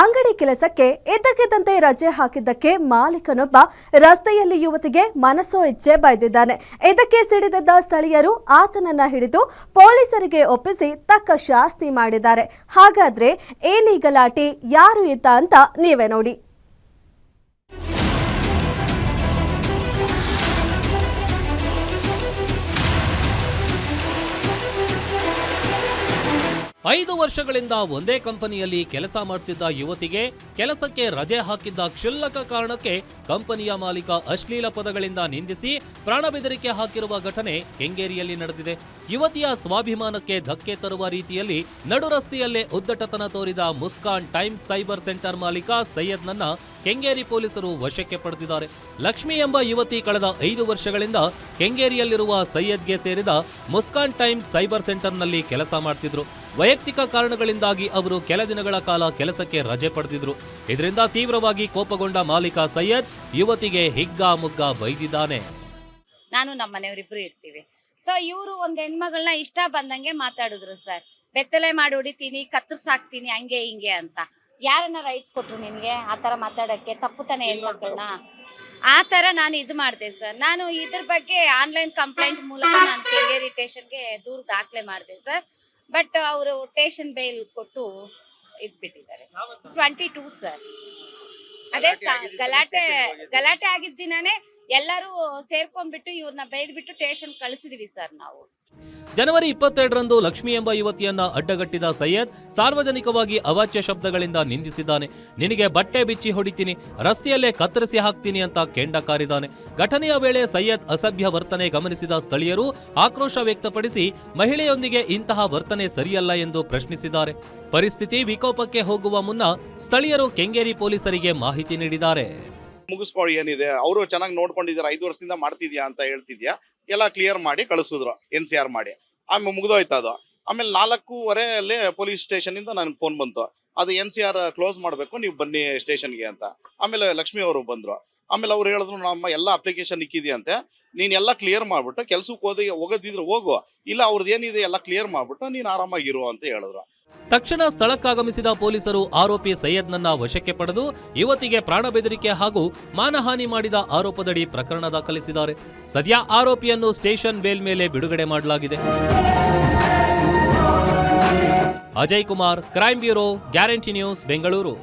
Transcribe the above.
ಅಂಗಡಿ ಕೆಲಸಕ್ಕೆ ಇದ್ದಕ್ಕಿದ್ದಂತೆ ರಜೆ ಹಾಕಿದ್ದಕ್ಕೆ ಮಾಲೀಕನೊಬ್ಬ ರಸ್ತೆಯಲ್ಲಿ ಯುವತಿಗೆ ಮನಸೋ ಇಚ್ಛೆ ಬೈದಿದ್ದಾನೆ. ಇದಕ್ಕೆ ಸಿಡಿದಿದ್ದ ಸ್ಥಳೀಯರು ಆತನನ್ನ ಹಿಡಿದು ಪೊಲೀಸರಿಗೆ ಒಪ್ಪಿಸಿ ತಕ್ಕ ಶಾಸ್ತಿ ಮಾಡಿದ್ದಾರೆ. ಹಾಗಾದ್ರೆ ಏನೀ ಗಲಾಟೆ? ಯಾರು ಇದ್ದ ಅಂತ ನೀವೇ ನೋಡಿ. ಐದು ವರ್ಷಗಳಿಂದ ಒಂದೇ ಕಂಪನಿಯಲ್ಲಿ ಕೆಲಸ ಮಾಡ್ತಿದ್ದ ಯುವತಿಗೆ ಕೆಲಸಕ್ಕೆ ರಜೆ ಹಾಕಿದ್ದ ಕ್ಷುಲ್ಲಕ ಕಾರಣಕ್ಕೆ ಕಂಪನಿಯ ಮಾಲೀಕ ಅಶ್ಲೀಲ ಪದಗಳಿಂದ ನಿಂದಿಸಿ ಪ್ರಾಣ ಬೆದರಿಕೆ ಹಾಕಿರುವ ಘಟನೆ ಕೆಂಗೇರಿಯಲ್ಲಿ ನಡೆದಿದೆ. ಯುವತಿಯ ಸ್ವಾಭಿಮಾನಕ್ಕೆ ಧಕ್ಕೆ ತರುವ ರೀತಿಯಲ್ಲಿ ನಡುರಸ್ತೆಯಲ್ಲೇ ಉದ್ದಟತನ ತೋರಿದ ಮುಸ್ಕಾನ್ ಟೈಮ್ಸ್ ಸೈಬರ್ ಸೆಂಟರ್ ಮಾಲೀಕ ಸೈಯದ್ನನ್ನ ಕೆಂಗೇರಿ ಪೊಲೀಸರು ವಶಕ್ಕೆ ಪಡೆದಿದ್ದಾರೆ. ಲಕ್ಷ್ಮಿ ಎಂಬ ಯುವತಿ ಕಳೆದ ಐದು ವರ್ಷಗಳಿಂದ ಕೆಂಗೇರಿಯಲ್ಲಿರುವ ಸೈಯದ್ಗೆ ಸೇರಿದ ಮುಸ್ಕಾನ್ ಟೈಮ್ ಸೈಬರ್ ಸೆಂಟರ್ನಲ್ಲಿ ಕೆಲಸ ಮಾಡ್ತಿದ್ರು. ವೈಯಕ್ತಿಕ ಕಾರಣಗಳಿಂದಾಗಿ ಅವರು ಕೆಲ ದಿನಗಳ ಕಾಲ ಕೆಲಸಕ್ಕೆ ರಜೆ ಪಡೆದಿದ್ರು. ಇದರಿಂದ ತೀವ್ರವಾಗಿ ಕೋಪಗೊಂಡ ಮಾಲೀಕ ಸೈಯದ್ ಯುವತಿಗೆ ಹಿಗ್ಗಾ ಮುಗ್ಗ ಬೈದಿದ್ದಾನೆ. ನಾನು ನಮ್ಮ ಮನೆಯವರಿಬ್ರು ಇರ್ತೀವಿ. ಸೊ ಇವರು ಒಂದ್ ಹೆಣ್ಮಗಳನ್ನ ಇಷ್ಟ ಬಂದಂಗೆ ಮಾತಾಡಿದ್ರು ಸರ್. ಬೆತ್ತಲೆ ಮಾಡಿ ಹೊಡಿತೀನಿ, ಕತ್ತರ್ಸಾಕ್ತೀನಿ, ಹಂಗೆ ಹಿಂಗೆ ಅಂತ. ಯಾರನ್ನ ರೈಟ್ಸ್ ಕೊಟ್ರು ನಿನ್ಗೆ ಆ ತರ ಮಾತಾಡಕ್ಕೆ ತಪ್ಪು ತಾನೆ ಹೆಣ್ಮಕ್ಳನ್ನ? ಆ ತರ ನಾನು ಇದು ಮಾಡಿದೆ ಸರ್ ನಾನು ಇದ್ರ ಬಗ್ಗೆ ಆನ್ಲೈನ್ ಕಂಪ್ಲೇಂಟ್ ಮೂಲಕ ನಾನು ಕೆಂಗೇರಿ ಟೇಷನ್ಗೆ ದೂರು ದಾಖಲೆ ಮಾಡಿದೆ ಸರ್ ಬಟ್ ಅವರು ಟೇಷನ್ ಬೇಲ್ ಕೊಟ್ಟು ಇದ್ಬಿಟ್ಟಿದ್ದಾರೆ ಟ್ವೆಂಟಿ ಟೂ ಸರ್ ಅದೇ ಗಲಾಟೆ ಗಲಾಟೆ ಆಗಿದ್ದ ದಿನನೇ ಎಲ್ಲರೂ ಸೇರ್ಕೊಂಡ್ಬಿಟ್ಟು ಇವ್ರನ್ನ ಬೈದ್ಬಿಟ್ಟು ಸ್ಟೇಷನ್ ಕಳಿಸಿದೀವಿ ಸರ್ ನಾವು. ಜನವರಿ ಇಪ್ಪತ್ತೆರಡರಂದು ಲಕ್ಷ್ಮಿ ಎಂಬ ಯುವತಿಯನ್ನ ಅಡ್ಡಗಟ್ಟಿದ ಸೈಯದ್ ಸಾರ್ವಜನಿಕವಾಗಿ ಅವಾಚ್ಯ ಶಬ್ದಗಳಿಂದ ನಿಂದಿಸಿದ್ದಾನೆ. ನಿನಗೆ ಬಟ್ಟೆ ಬಿಚ್ಚಿ ಹೊಡಿತೀನಿ, ರಸ್ತೆಯಲ್ಲೇ ಕತ್ತರಿಸಿ ಹಾಕ್ತೀನಿ ಅಂತ ಕೆಂಡ ಕಾರಿದ್ದಾನೆ. ಘಟನೆಯ ವೇಳೆ ಸೈಯದ್ ಅಸಭ್ಯ ವರ್ತನೆ ಗಮನಿಸಿದ ಸ್ಥಳೀಯರು ಆಕ್ರೋಶ ವ್ಯಕ್ತಪಡಿಸಿ, ಮಹಿಳೆಯೊಂದಿಗೆ ಇಂತಹ ವರ್ತನೆ ಸರಿಯಲ್ಲ ಎಂದು ಪ್ರಶ್ನಿಸಿದ್ದಾರೆ. ಪರಿಸ್ಥಿತಿ ವಿಕೋಪಕ್ಕೆ ಹೋಗುವ ಮುನ್ನ ಸ್ಥಳೀಯರು ಕೆಂಗೇರಿ ಪೊಲೀಸರಿಗೆ ಮಾಹಿತಿ ನೀಡಿದ್ದಾರೆ. ಮುಗಿಸ್ಕೊಳ್ಳಿ ಏನಿದೆ? ಅವರು ಚೆನ್ನಾಗಿ ನೋಡ್ಕೊಂಡಿದ್ದಾರೆ, ಐದು ವರ್ಷದಿಂದ ಮಾಡ್ತಿದ್ಯಾ ಅಂತ ಹೇಳ್ತಿದ್ಯಾ? ಎಲ್ಲ ಕ್ಲಿಯರ್ ಮಾಡಿ ಕಳಿಸಿದ್ರು ಎನ್ ಸಿ ಆರ್ ಮಾಡಿ. ಆಮೇಲೆ ಮುಗ್ದೋಯ್ತು ಅದು. ಆಮೇಲೆ ನಾಲ್ಕೂವರೆ ಅಲ್ಲಿ ಪೊಲೀಸ್ ಸ್ಟೇಷನ್ ಇಂದ ನನಗೆ ಫೋನ್ ಬಂತು. ಅದು ಎನ್ ಸಿ ಆರ್ ಕ್ಲೋಸ್ ಮಾಡಬೇಕು, ನೀವು ಬನ್ನಿ ಸ್ಟೇಷನ್ಗೆ ಅಂತ. ಆಮೇಲೆ ಲಕ್ಷ್ಮಿ ಅವರು ಬಂದ್ರು. ಆಮೇಲೆ ಅವ್ರು ಹೇಳಿದ್ರು, ನಮ್ಮ ಎಲ್ಲ ಅಪ್ಲಿಕೇಶನ್ ಇಕ್ಕಿದೆಯಂತೆ ನೀನ್ ಎಲ್ಲ ಕ್ಲಿಯರ್ ಮಾಡ್ಬಿಟ್ಟು ಕೆಲ್ಸಕ್ಕೆ ಹೋದ, ಹೋಗೋದಿದ್ರೆ ಹೋಗು. ಇಲ್ಲ ಅವ್ರದ್ದು ಏನಿದೆ ಎಲ್ಲ ಕ್ಲಿಯರ್ ಮಾಡ್ಬಿಟ್ಟು ನೀನು ಆರಾಮಾಗಿರು ಅಂತ ಹೇಳಿದ್ರು. ತಕ್ಷಣ ಸ್ಥಳಕ್ಕಾಗಮಿಸಿದ ಪೊಲೀಸರು ಆರೋಪಿ ಸೈಯದ್ನನ್ನ ವಶಕ್ಕೆ ಪಡೆದು ಯುವತಿಗೆ ಪ್ರಾಣ ಬೆದರಿಕೆ ಹಾಗೂ ಮಾನಹಾನಿ ಮಾಡಿದ ಆರೋಪದಡಿ ಪ್ರಕರಣ ದಾಖಲಿಸಿದ್ದಾರೆ. ಸದ್ಯ ಆರೋಪಿಯನ್ನು ಸ್ಟೇಷನ್ ಬೇಲ್ ಮೇಲೆ ಬಿಡುಗಡೆ ಮಾಡಲಾಗಿದೆ. Ajay Kumar, crime bureau, guarantee news, Bengaluru.